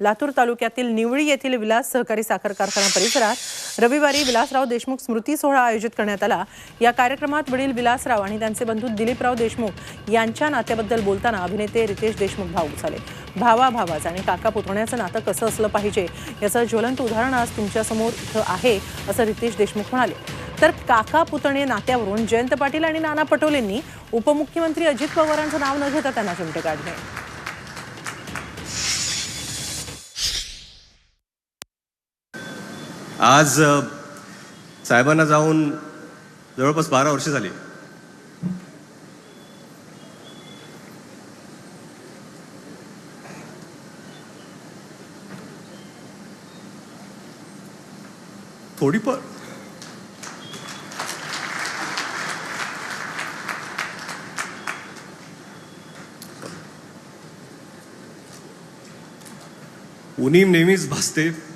लातूर तालुक्यातील निवळी येथील विलास सहकारी साखर कारखाना परिसरात रविवारी विलासराव देशमुख स्मृती सोहळा आयोजित करण्यात आला. या कार्यक्रमात वडील विलासराव आणि त्यांचे बंधू दिलीपराव देशमुख यांच्या नात्याबद्दल बोलताना अभिनेते रितेश देशमुख भाऊक झाले. भावा भावाचं आणि काका पुतण्याचं नातं कसं असलं पाहिजे याचं ज्वलंत उदाहरण आज तुमच्यासमोर इथं आहे असं रितेश देशमुख म्हणाले. तर काका पुतणे नात्यावरून जयंत पाटील आणि नाना पटोलेंनी उपमुख्यमंत्री अजित पवारांचं नाव न घेता त्यांना चिमटे काढले. आज साहेबांना जाऊन जवळपास बारा वर्ष झाली. थोडी पण उणीव नेहमीच भासते.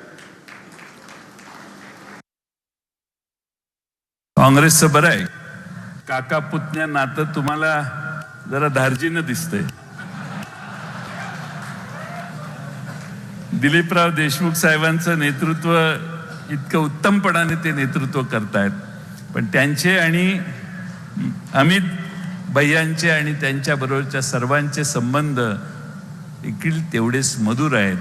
काँग्रेसचं बरं आहे. काका पुतण्या नातं तुम्हाला जरा धार्जीनं दिसतंय. दिलीपराव देशमुख साहेबांचं नेतृत्व इतकं उत्तमपणाने ते नेतृत्व करतायत. पण त्यांचे आणि अमित भैयांचे आणि त्यांच्याबरोबरच्या सर्वांचे संबंध देखील तेवढेच मधुर आहेत.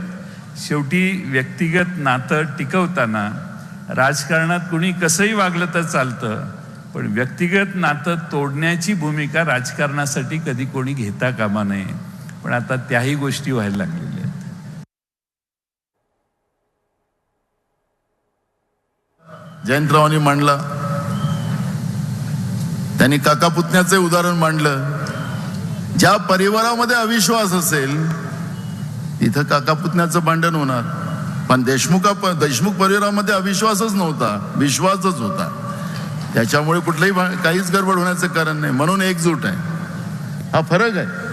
शेवटी व्यक्तिगत नातं टिकवताना राजकारणात कुणी कसंही वागलं तर चालतं पण व्यक्तिगत नातं तोडण्याची भूमिका राजकारणासाठी कधी कोणी घेता कामा नये. पण आता त्याही गोष्टी व्हायला लागलेल्या आहेत. जयंतरावांनी मांडलं. त्यांनी काका पुतण्याचं उदाहरण मांडलं. ज्या परिवारामध्ये अविश्वास असेल तिथं काका पुतण्याचं भांडण होणार. पण देशमुखा देशमुख परिवारामध्ये अविश्वासच नव्हता. विश्वासच होता. त्याच्यामुळे कुठलंही काहीच गडबड होण्याचं कारण नाही. म्हणून एकजूट आहे. हा फरक आहे.